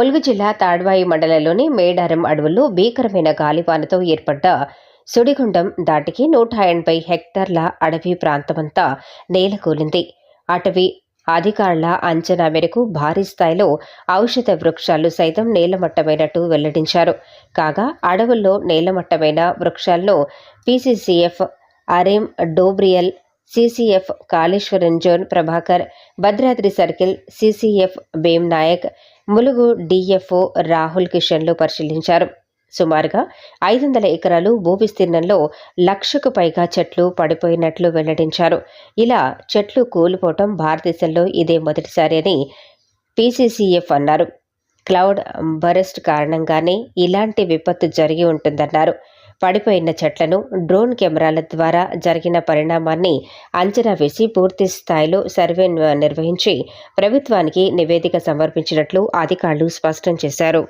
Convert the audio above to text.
ములుగు జిల్లా తాడ్వాయి మండలంలోని మేడారం అడవుల్లో భీకరమైన గాలివానతో ఏర్పడ్డ సుడిగుండం దాటికి నూట ఎనభై హెక్టార్ల అడవి ప్రాంతమంతా నేలకూలింది. అటవీ అధికారుల అంచనా మేరకు భారీ స్థాయిలో ఔషధ వృక్షాలు సైతం నేలమట్టమైనట్టు వెల్లడించారు. కాగా అడవుల్లో నేలమట్టమైన వృక్షాలను PCCF R M Dobriyal CCF Kaleshwaram zone Prabhakar Bhadradri circle CCF Bhim Naik Mulugu DFO Rahul కిషన్లు పరిశీలించారు. సుమారుగా ఐదు వందల ఎకరాలు భూ విస్తీర్ణంలో లక్షకు పైగా చెట్లు పడిపోయినట్లు వెల్లడించారు. ఇలా చెట్లు కూలిపోవటం భారతదేశంలో ఇదే మొదటిసారి అని పీసీసీఎఫ్ అన్నారు. క్లౌడ్ బరెస్ట్ కారణంగానే ఇలాంటి విపత్తు జరిగి ఉంటుందన్నారు. పడిపోయిన చెట్లను డ్రోన్ కెమెరాల ద్వారా జరిగిన పరిణామాన్ని అంచనా వేసి పూర్తి స్థాయిలో సర్వే నిర్వహించి ప్రభుత్వానికి నివేదిక సమర్పించినట్లు అధికారులు స్పష్టం చేశారు.